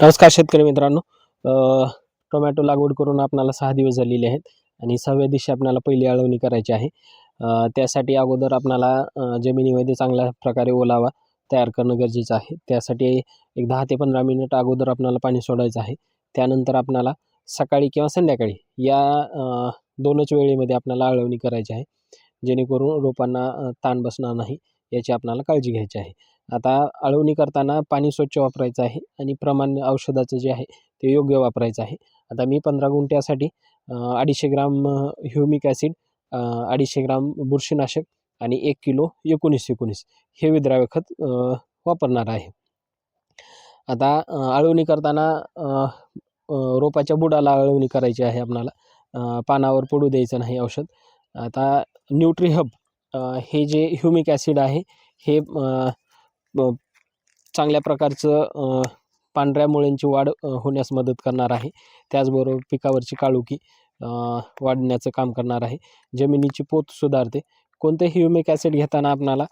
नमस्कार शेतकरी मित्रांनो. टोमॅटो लागवड करून आपणाला सहा दिवस झालेले आहेत आणि सहाव्या दिवशी आपल्याला पहिली अळवणी करायची आहे. त्यासाठी अगोदर आपणाला जमिनीमध्ये चांगल्या प्रकारे ओलावा तयार करणं गरजेचं आहे. त्यासाठी एक दहा ते पंधरा मिनिट अगोदर आपणाला पाणी सोडायचं आहे. त्यानंतर आपणाला सकाळी किंवा संध्याकाळी या दोनच वेळेमध्ये आपल्याला अळवणी करायची आहे. जेणेकरून रोपांना ताण बसणार नाही याची आपणाला काळजी घ्यायची आहे. आता अळवणी करताना पाणी स्वच्छ वापरायचं आहे आणि प्रमाण औषधाचं जे आहे ते योग्य वापरायचं आहे. आता मी पंधरा गुंठ्यासाठी अडीचशे ग्राम ह्युमिक ॲसिड अडीचशे ग्राम बुरशीनाशक आणि एक किलो एकोणीस एकोणीस हे विद्राव्य खत वापरणार आहे. आता अळवणी करताना रोपाच्या बुडाला अळवणी करायची आहे आपणाला. पानावर पडू द्यायचं नाही औषध. आता न्यूट्रीहब हे जे ह्युमिक ॲसिड आहे हे चांगल्या प्रकारचं पांढऱ्या मुळ्यांची वाढ होण्यास मदत करणार आहे. त्याचबरोबर पिकावरची काळुकी वाढण्याचं काम करणार आहे. जमिनीची पोत सुधारते. कोणतंही ह्युमिक ॲसिड घेताना आपणाला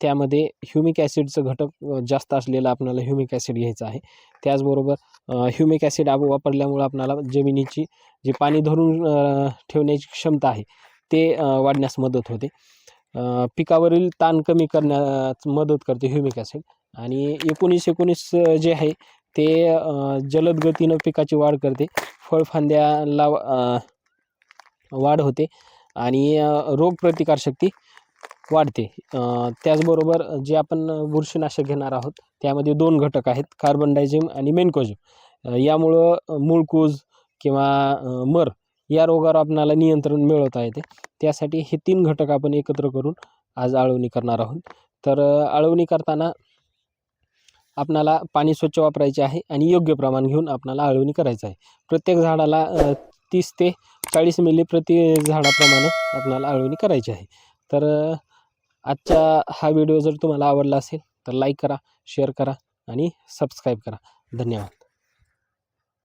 त्यामध्ये ह्युमिक ॲसिडचं घटक जास्त असलेलं आपल्याला ह्युमिक ॲसिड घ्यायचं आहे. त्याचबरोबर ह्युमिक ॲसिड आप वापरल्यामुळं आपणाला जमिनीची जी पाणी धरून ठेवण्याची क्षमता आहे ते वाढण्यास मदत होते. पिकावरील ताण कमी करण्यास मदत करते ह्युमिक ॲसिड आणि एकोणीस एकोणीस जे आहे ते जलद गतीनं पिकाची वाढ करते. फळफांद्याला वाढ होते आणि रोगप्रतिकारशक्ती वाढते. त्याचबरोबर जे आपण बुरशीनाशक घेणार आहोत त्यामध्ये दोन घटक आहेत कार्बन डायझिम आणि मेनकोजिम यामुळं मूळकूज किंवा मर या रोगावर आपणाला नियंत्रण मिळवता येते त्यासाठी हे तीन घटक आपण एकत्र करून आज आळवणी करणार आहोत. तर आळवणी करताना आपणाला पाणी स्वच्छ वापरायचे आहे आणि योग्य प्रमाण घेऊन आपणाला आळवणी करायचं आहे. प्रत्येक झाडाला तीस ते चाळीस मिली प्रति झाडाप्रमाणे आपणाला आळवणी करायची आहे. तर आजचा हा व्हिडिओ जर तुम्हाला आवडला असेल तर लाईक करा शेअर करा आणि सबस्क्राईब करा. धन्यवाद.